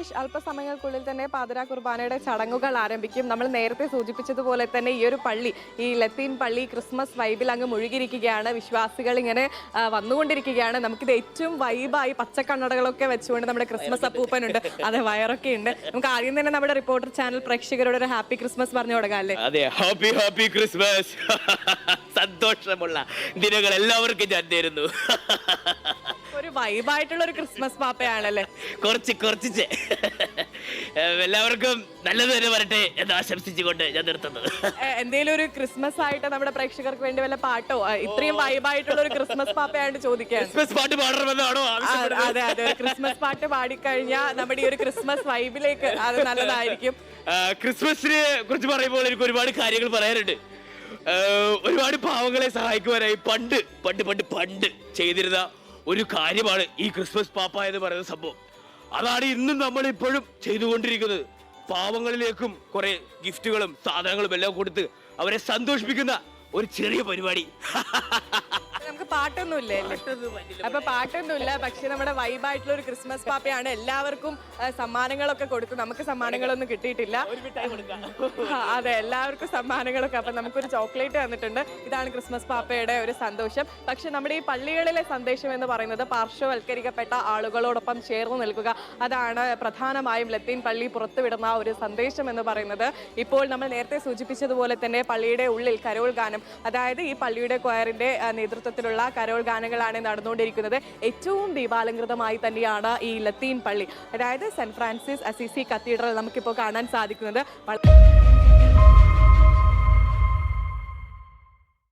അനീഷ് അല്പസമയങ്ങൾക്കുള്ളിൽ തന്നെ പാതിരാ കുർബാനയുടെ ചടങ്ങുകൾ ആരംഭിക്കും. നമ്മൾ നേരത്തെ സൂചിപ്പിച്ചതുപോലെ തന്നെ ഈ ഒരു പള്ളി ഈ ലത്തീൻ പള്ളി ക്രിസ്മസ് വൈബിൽ അങ്ങ് മുഴുകിയിരിക്കുകയാണ്. വിശ്വാസികൾ ഇങ്ങനെ വന്നുകൊണ്ടിരിക്കുകയാണ്. നമുക്കിത് ഏറ്റവും വൈബായി പച്ചക്കണ്ണടകളൊക്കെ വെച്ചുകൊണ്ട് നമ്മുടെ ക്രിസ്മസ് അപ്പൂപ്പനുണ്ട്. അതെ വയറൊക്കെ ഉണ്ട്. നമുക്ക് ആദ്യം തന്നെ നമ്മുടെ റിപ്പോർട്ടർ ചാനൽ പ്രേക്ഷകരോട് ഒരു ഹാപ്പി ക്രിസ്മസ് പറഞ്ഞു തുടങ്ങാം അല്ലേ അതെ ഹാപ്പി ഹാപ്പി ക്രിസ്മസ്. സന്തോഷമുള്ള ദിനങ്ങൾ എല്ലാവർക്കും ഞാൻ തരുന്നു ഒരു വൈബായിട്ടുള്ള ഒരു ക്രിസ്മസ് പാപ്പയാണല്ലേ? കുറച്ച് കുറച്ചിച്ച് എല്ലാവർക്കും നല്ലത് തന്നെ വരട്ടെ എന്ന് ആശംസിച്ചുകൊണ്ട് ഞാൻ നിർത്തുന്നത് എന്തെങ്കിലും ഒരു ക്രിസ്മസ് ആയിട്ട് നമ്മുടെ പ്രേക്ഷകർക്ക് വേണ്ടി വല്ല പാട്ടോ? ഇത്രയും വൈബായിട്ടുള്ള ഒരു ക്രിസ്മസ് പാപ്പയായിട്ട് ചോദിക്കാൻ ക്രിസ്മസ് പാട്ട് പാടണമെന്നാണോ അതെ അതെ. ക്രിസ്മസ് പാട്ട് പാടിക്കഴിഞ്ഞാൽ നമ്മുടെ ഈ ഒരു ക്രിസ്മസ് വൈബിലേക്ക് അത് നല്ലതായിരിക്കും. ക്രിസ്മസിനെ കുറിച്ച് പറയുമ്പോൾ എനിക്ക് ഒരുപാട് കാര്യങ്ങൾ പറയാനുണ്ട്. ഒരുപാട് പാവങ്ങളെ സഹായിക്കുവാനായി പണ്ട് പണ്ട് പണ്ട് പണ്ട് ചെയ്തിരുന്ന ഒരു കാര്യമാണ് ഈ ക്രിസ്മസ് പാപ്പ എന്ന് പറയുന്ന സംഭവം. അതാണ് ഇന്നും നമ്മൾ ഇപ്പോഴും ചെയ്തുകൊണ്ടിരിക്കുന്നത്. പാവങ്ങളിലേക്കും കുറെ ഗിഫ്റ്റുകളും സാധനങ്ങളും എല്ലാം കൊടുത്ത് അവരെ സന്തോഷിപ്പിക്കുന്ന ഒരു ചെറിയ പരിപാടി. പാട്ടൊന്നുമില്ലേ? അപ്പൊ പാട്ടൊന്നുമില്ല പക്ഷെ നമ്മുടെ വൈബായിട്ടുള്ള ഒരു ക്രിസ്മസ് പാപ്പയാണ് എല്ലാവർക്കും ആ, സമ്മാനങ്ങളൊക്കെ കൊടുത്തു നമുക്ക് സമ്മാനങ്ങളൊന്നും കിട്ടിയിട്ടില്ല. ആ, അതെ എല്ലാവർക്കും സമ്മാനങ്ങളൊക്കെ. അപ്പൊ നമുക്കൊരു ചോക്ലേറ്റ് തന്നിട്ടുണ്ട്. ഇതാണ് ക്രിസ്മസ് പാപ്പയുടെ ഒരു സന്തോഷം. പക്ഷെ നമ്മുടെ ഈ പള്ളികളിലെ സന്ദേശം എന്ന് പറയുന്നത് പാർശ്വവൽക്കരിക്കപ്പെട്ട ആളുകളോടൊപ്പം ചേർന്ന് നിൽക്കുക. അതാണ് പ്രധാനമായും ലത്തീൻ പള്ളി പുറത്തുവിടുന്ന ഒരു സന്ദേശം എന്ന് പറയുന്നത്. ഇപ്പോൾ നമ്മൾ നേരത്തെ സൂചിപ്പിച്ചതുപോലെ തന്നെ പള്ളിയുടെ ഉള്ളിൽ കരോൾ ഗാനം അതായത് ഈ പള്ളിയുടെ ക്വയറിന്റെ ആ, നേതൃത്വത്തിലുള്ള കരോൾ ഗാനങ്ങളാണ് നടന്നുകൊണ്ടിരിക്കുന്നത്. ഏറ്റവും ദീപാലങ്കൃതമായി തന്നെയാണ് ഈ ലത്തീൻ പള്ളി. അതായത് സെന്റ് ഫ്രാൻസിസ് അസിസി കത്തീഡ്രൽ നമുക്കിപ്പോൾ കാണാൻ സാധിക്കുന്നത്.